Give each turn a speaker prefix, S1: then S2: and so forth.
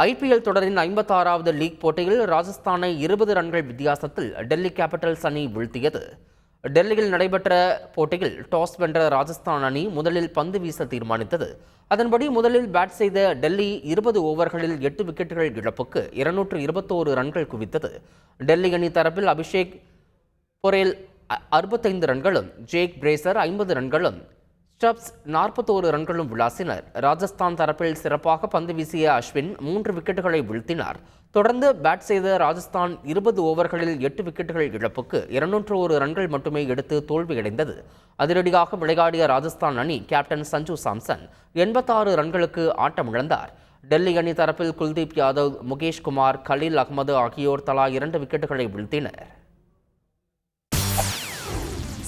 S1: IPL தொடரின் ஐம்பத்தாறாவது league போட்டியில் ராஜஸ்தானை இருபது ரன்கள் வித்தியாசத்தில் டெல்லி கேபிட்டல்ஸ் அணி வீழ்த்தியது. டெல்லியில் நடைபெற்ற போட்டியில் டாஸ் வென்ற ராஜஸ்தான் அணி முதலில் பந்து வீச தீர்மானித்தது. அதன்படி முதலில் பேட் செய்த டெல்லி இருபது ஓவர்களில் எட்டு விக்கெட்டுகள் இழப்புக்கு இருநூற்று இருபத்தோரு ரன்கள் குவித்தது. டெல்லி அணி தரப்பில் அபிஷேக் பொரேல் அ- அறுபத்தைந்து ரன்களும் ஜேக் பிரேசர் ஐம்பது ரன்களும் ஸ்டப்ஸ் நாற்பத்தோரு ரன்களும் விளாசினர். ராஜஸ்தான் தரப்பில் சிறப்பாக பந்து வீசிய அஸ்வின் மூன்று விக்கெட்டுகளை வீழ்த்தினார். தொடர்ந்து பேட் செய்த ராஜஸ்தான் இருபது ஓவர்களில் எட்டு விக்கெட்டுகள் இழப்புக்கு இருநூற்று ஒரு ரன்கள் மட்டுமே எடுத்து தோல்வியடைந்தது. அதிரடியாக விளையாடிய ராஜஸ்தான் அணி கேப்டன் சஞ்சு சாம்சன் எண்பத்தாறு ரன்களுக்கு ஆட்டமிழந்தார். டெல்லி அணி தரப்பில் குல்தீப் யாதவ் முகேஷ்குமார் கலீல் அகமது ஆகியோர் தலா இரண்டு விக்கெட்டுகளை வீழ்த்தினர்.